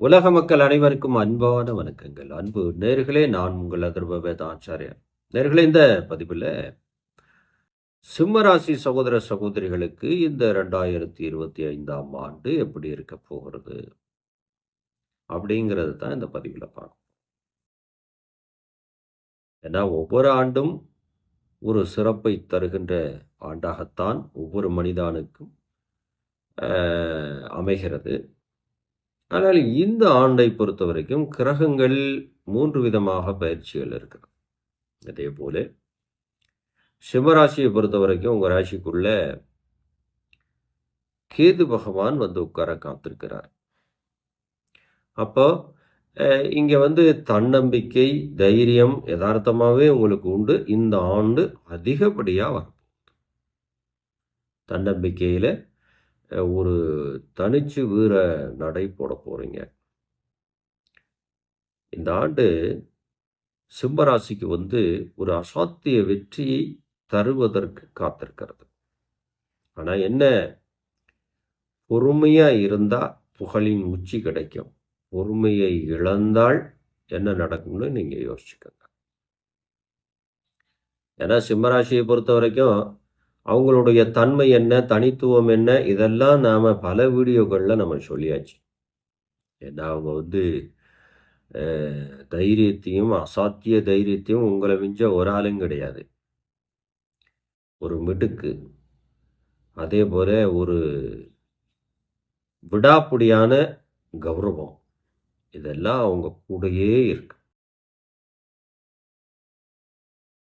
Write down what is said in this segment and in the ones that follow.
உலக மக்கள் அனைவருக்கும் அன்பான வணக்கங்கள். அன்பு நேர்களே நான் உங்கள் அதிர்வ வேதாச்சாரியர் நேர்களே இந்த பதிவில் சிம்மராசி சகோதர சகோதரிகளுக்கு இந்த ரெண்டாயிரத்தி இருபத்தி ஐந்தாம் ஆண்டு எப்படி இருக்க போகிறது அப்படிங்கிறது தான் இந்த பதிவில் பார்க்கணும். ஏன்னா ஒவ்வொரு ஆண்டும் ஒரு சிறப்பை தருகின்ற ஆண்டாகத்தான் ஒவ்வொரு மனிதனுக்கும் அமைகிறது. ஆனால் இந்த ஆண்டை பொறுத்த வரைக்கும் கிரகங்கள் மூன்று விதமாக பயிற்சிகள் இருக்கிறது. அதே போல சிம்மராசியை பொறுத்த வரைக்கும் உங்கள் ராசிக்குள்ள கேது பகவான் வந்து உட்கார காத்திருக்கிறார். அப்போ இங்கே வந்து தன்னம்பிக்கை தைரியம் யதார்த்தமாகவே உங்களுக்கு உண்டு. இந்த ஆண்டு அதிகப்படியாக வரும் தன்னம்பிக்கையில் ஒரு தனிச்சு வீர நடை போட போறீங்க. இந்த ஆண்டு சிம்மராசிக்கு வந்து ஒரு அசாத்திய வெற்றியை தருவதற்கு காத்திருக்கிறது. ஆனால் என்ன? பொறுமையாக இருந்தால் புகழின் உச்சி கிடைக்கும். பொறுமையை இழந்தால் என்ன நடக்கும்னு நீங்கள் யோசிச்சுக்கோங்க. ஏன்னா சிம்மராசியை பொறுத்த வரைக்கும் அவங்களுடைய தன்மை என்ன தனித்துவம் என்ன இதெல்லாம் நாம் பல வீடியோக்களில் நம்ம சொல்லியாச்சு. ஏன்னா அவங்க வந்து தைரியத்தையும் அசாத்திய தைரியத்தையும் உங்களை மிஞ்ச ஒரு ஆளும் கிடையாது. ஒரு மிடுக்கு. அதே போல் ஒரு விடாப்புடியான கௌரவம். இதெல்லாம் அவங்க கூடயே இருக்கு.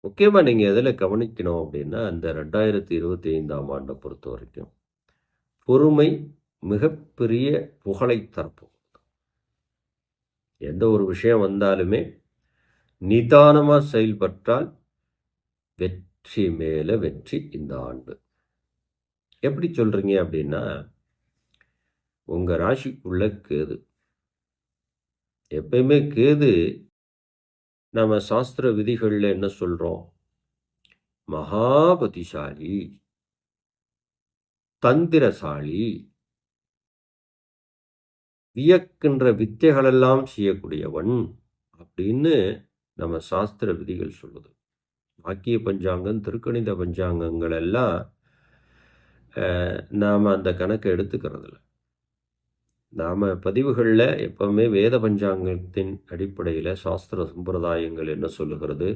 முக்கியமாக நீங்கள் எதில் கவனிக்கணும் அப்படின்னா இந்த ரெண்டாயிரத்தி இருபத்தி ஐந்தாம் ஆண்டை பொறுத்த வரைக்கும் பொறுமை மிகப்பெரிய புகழை தரப்போம் எந்த ஒரு விஷயம் வந்தாலுமே நிதானமாக செயல்பட்டால் வெற்றி மேலே வெற்றி இந்த ஆண்டு. எப்படி சொல்கிறீங்க அப்படின்னா உங்கள் ராசிக்குள்ள கேது. எப்பயுமே கேது நம்ம சாஸ்திர விதிகளில் என்ன சொல்கிறோம் மகாபதிசாலி தந்திரசாலி வியக்கின்ற வித்தைகளெல்லாம் செய்யக்கூடியவன் அப்படின்னு நம்ம சாஸ்திர விதிகள் சொல்லுது. வாக்கிய பஞ்சாங்கம் திருக்கணித பஞ்சாங்கங்கள் எல்லாம் நாம் அந்த கணக்கை எடுத்துக்கிறதில்ல. நாம் பதிவுகளில் எப்போவுமே வேத பஞ்சாங்கத்தின் அடிப்படையில் சாஸ்திர சம்பிரதாயங்கள் என்ன சொல்லுகிறது?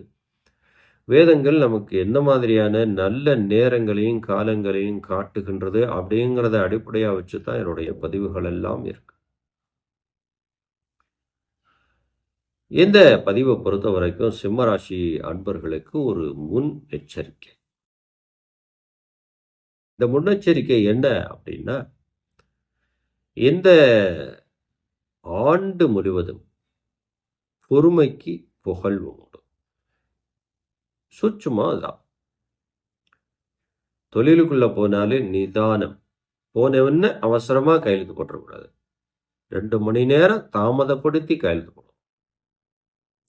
வேதங்கள் நமக்கு என்ன மாதிரியான நல்ல நேரங்களையும் காலங்களையும் காட்டுகின்றது அப்படிங்கிறத அடிப்படையாக வச்சு தான் என்னுடைய பதிவுகள் எல்லாம் இருக்கு. இந்த பதிவை பொறுத்த வரைக்கும் சிம்மராசி அன்பர்களுக்கு ஒரு முன் எச்சரிக்கை. இந்த முன்னெச்சரிக்கை என்ன அப்படின்னா இந்த ஆண்டு முழுவதும் பொறுமைக்கு புகழ் உண்டு. சுச்சுமா அதான். தொழிலுக்குள்ளே போனாலே நிதானம். போனவன்னு அவசரமாக கையெழுத்து போட்டுறக்கூடாது. ரெண்டு மணி நேரம் தாமதப்படுத்தி கையெழுத்து போடணும்.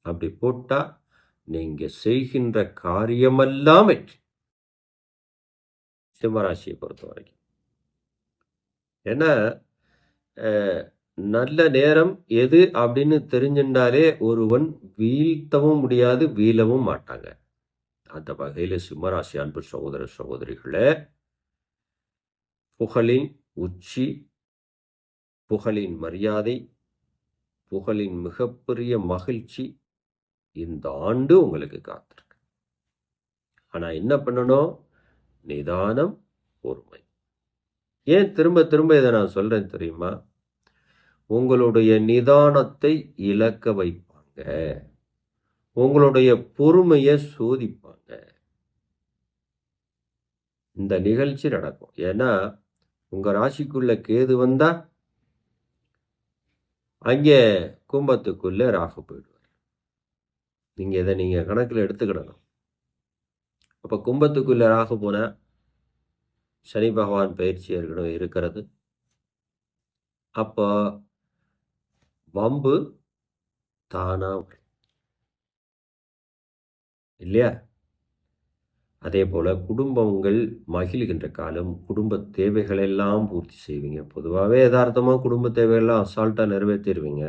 அப்படி போட்டால் நீங்கள் செய்கின்ற காரியமெல்லாம் வெற்றி. சிம்மராசியை பொறுத்த வரைக்கும் ஏன்னா நல்ல நேரம் எது அப்படின்னு தெரிஞ்சின்றாலே ஒருவன் வீழ்த்தவும் முடியாது வீழவும் மாட்டாங்க. அந்த வகையில் சிம்மராசி அன்பு சகோதர சகோதரிகளை புகழின் உச்சி புகழின் மரியாதை புகழின் மிகப்பெரிய மகிழ்ச்சி இந்த ஆண்டு உங்களுக்கு காத்திருக்கு. ஆனால் என்ன பண்ணணும்? நிதானம் பொறுமை. ஏன் திரும்ப திரும்ப இதை நான் சொல்கிறேன் தெரியுமா? உங்களுடைய நிதானத்தை இழக்க வைப்பாங்க. உங்களுடைய பொறுமையை சோதிப்பாங்க. இந்த நிகழ்ச்சி நடக்கும். ஏன்னா உங்க ராசிக்குள்ள கேது வந்தா அங்கே கும்பத்துக்குள்ளே ராகு போயிடுவார். நீங்கள் இதை நீங்கள் கணக்கில் எடுத்துக்கிடணும். அப்போ கும்பத்துக்குள்ளே ராகு போனால் சனி பகவான் பயிற்சி ஏற்கனவே இருக்கிறது. அப்போ வம்பு தானா இல்லையா? அதே போல் குடும்பங்கள் மகிழ்கின்ற காலம் குடும்ப தேவைகளெல்லாம் பூர்த்தி செய்வீங்க. பொதுவாகவே யதார்த்தமாக குடும்ப தேவைகள்லாம் அசால்ட்டாக நிறைவேற்றிடுவீங்க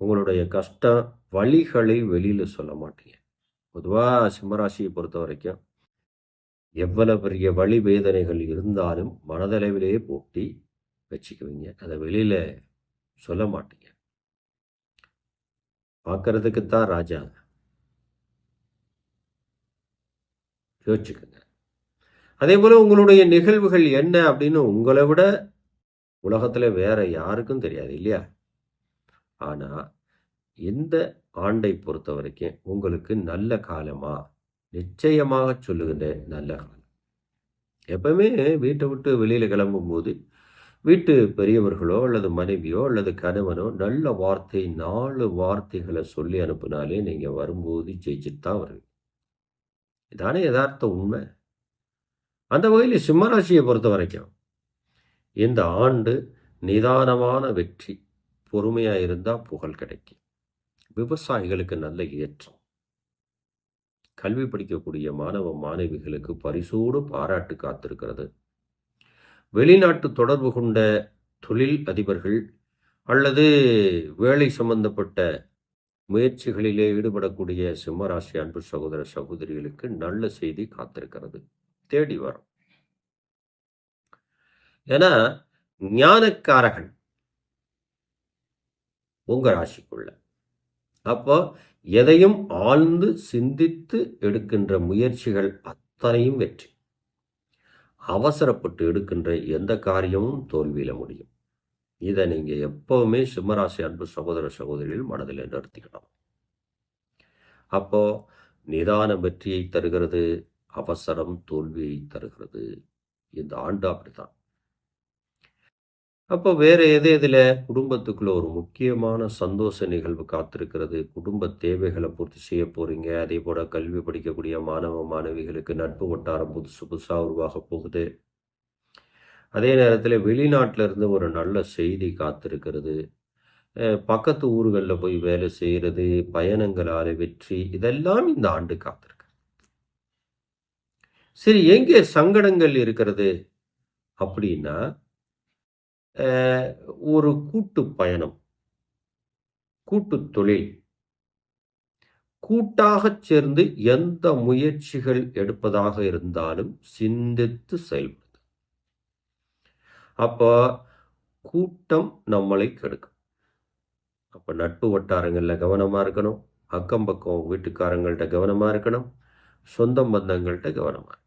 உங்களுடைய கஷ்டம் வழிகளை வெளியில் சொல்ல மாட்டீங்க. பொதுவாக சிம்மராசியை பொறுத்த வரைக்கும் எவ்வளவு பெரிய வழி வேதனைகள் இருந்தாலும் மனதளவிலேயே போட்டி வச்சுக்குவீங்க. அதை வெளியில் சொல்ல மாட்டீங்க. பார்க்கறதுக்கு தான் ராஜா. யோசிச்சுக்கோங்க. அதே போல் உங்களுடைய நிகழ்வுகள் என்ன அப்படின்னு உங்களை விட உலகத்தில் வேற யாருக்கும் தெரியாது இல்லையா? ஆனால் இந்த ஆண்டை பொறுத்த வரைக்கும் உங்களுக்கு நல்ல காலமா? நிச்சயமாக சொல்லுகின்ற நல்ல காலம். எப்பவுமே வீட்டை விட்டு வெளியில் கிளம்பும்போது வீட்டு பெரியவர்களோ அல்லது மனைவியோ அல்லது கணவனோ நல்ல வார்த்தை நாலு வார்த்தைகளை சொல்லி அனுப்புனாலே நீங்கள் வரும்போது ஜெயிச்சுட்டு தான் வருவீங்க. இதானே யதார்த்த உண்மை? அந்த வகையில் சிம்மராசியை பொறுத்த வரைக்கும் இந்த ஆண்டு நிதானமான வெற்றி பொறுமையாக இருந்தால் புகழ் கிடைக்கும். விவசாயிகளுக்கு நல்ல ஏற்றம். கல்வி படிக்கக்கூடிய மாணவ மாணவிகளுக்கு பரிசோடு பாராட்டு காத்திருக்கிறது. வெளிநாட்டு தொடர்பு கொண்ட தொழில் அதிபர்கள் அல்லது வேலை சம்பந்தப்பட்ட முயற்சிகளிலே ஈடுபடக்கூடிய சிம்மராசி அன்பு சகோதர சகோதரிகளுக்கு நல்ல செய்தி காத்திருக்கிறது. தேடி வரும். ஏன்னா ஞானக்காரகன் உங்க ராசிக்குள்ள. அப்போ எதையும் ஆழ்ந்து சிந்தித்து எடுக்கின்ற முயற்சிகள் அத்தனையும் வெற்றி. அவசரப்பட்டு எடுக்கின்ற எந்த காரியமும் தோல்வியில முடியும். இதை நீங்கள் எப்போவுமே சிம்மராசி அன்பு சகோதர சகோதரிகள் மனதில் நிறுத்திக்கணும். அப்போது நிதான வெற்றியை தருகிறது அவசரம் தோல்வியை தருகிறது. இந்த ஆண்டு அப்படித்தான். அப்போ வேறு எது எதில்? குடும்பத்துக்குள்ளே ஒரு முக்கியமான சந்தோஷ நிகழ்வு காத்திருக்கிறது. குடும்ப தேவைகளை பூர்த்தி செய்ய போகிறீங்க அதே போல் கல்வி படிக்கக்கூடிய மாணவ மாணவிகளுக்கு நட்பு வட்டாரம் புதுசு புதுசாக உருவாக போகுது. அதே நேரத்தில் வெளிநாட்டிலேருந்து ஒரு நல்ல செய்தி காத்திருக்கிறது. பக்கத்து ஊர்களில் போய் வேலை செய்கிறது பயணங்களால் வெற்றி இதெல்லாம் இந்த ஆண்டு காத்திருக்கு. சரி எங்கே சங்கடங்கள் இருக்கிறது? அப்படின்னா ஒரு கூட்டு பயணம். கூட்டு தொழில். கூட்டாக சேர்ந்து எந்த முயற்சிகள் எடுப்பதாக இருந்தாலும் சிந்தித்து செயல்படுது அப்போ கூட்டம் நம்மளை கெடுக்கும். அப்போ நட்பு வட்டாரங்களில் கவனமாக இருக்கணும். அக்கம் பக்கம் வீட்டுக்காரங்கள்ட்ட கவனமாக இருக்கணும். சொந்த பந்தங்கள்கிட்ட கவனமாக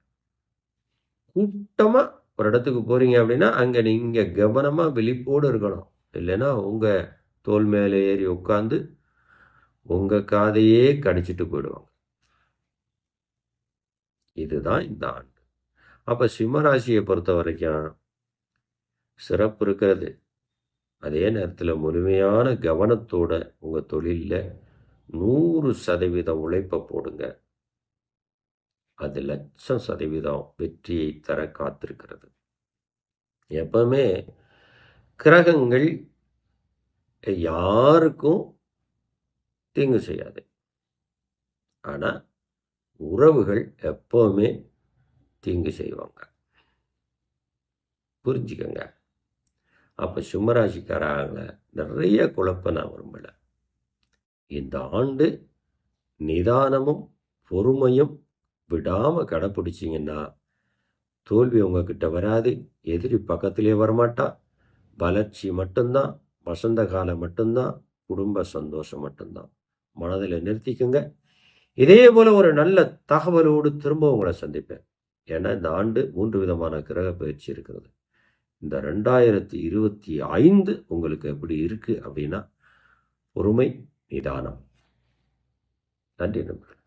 கூட்டமாக ஒரு இடத்துக்கு போகிறீங்க அப்படின்னா அங்கே நீங்கள் கவனமாக விழிப்போடு இருக்கணும். இல்லைன்னா உங்கள் தோல் மேலே ஏறி உட்காந்து உங்கள் காதையே கடிச்சிட்டு போயிடுவாங்க. இதுதான் இந்த ஆண்டு. அப்போ சிம்மராசியை பொறுத்த வரைக்கும் சிறப்பு இருக்கிறது. அதே நேரத்தில் முழுமையான கவனத்தோட உங்கள் தொழிலில் நூறு சதவீத உழைப்பை போடுங்க. அது லட்சம் சதவீதம் வெற்றியை தர காத்திருக்கிறது. எப்பவுமே கிரகங்கள் யாருக்கும் தீங்கு செய்யாது. ஆனால் உறவுகள் எப்பவுமே தீங்கு செய்வாங்க. புரிஞ்சுக்கங்க. அப்போ சிம்மராசிக்காரங்கள நிறைய குழப்பம் நான் விரும்பலை. இந்த ஆண்டு நிதானமும் பொறுமையும் விடாமல் கடைப்பிடிச்சிங்கன்னா தோல்வி உங்ககிட்ட வராது. எதிரி பக்கத்திலே வரமாட்டா. வளர்ச்சி மட்டும்தான் வசந்த காலம் மட்டும்தான் குடும்ப சந்தோஷம் மட்டும்தான். மனதில் நிறுத்திக்குங்க. இதே போல் ஒரு நல்ல தகவலோடு திரும்ப உங்களை சந்திப்பேன். ஏன்னா இந்த ஆண்டு மூன்று விதமான கிரக பயிற்சி இருக்கிறது. இந்த ரெண்டாயிரத்தி இருபத்தி ஐந்து உங்களுக்கு எப்படி இருக்குது அப்படின்னா பொறுமை நிதானம். நன்றி நண்பர்கள்.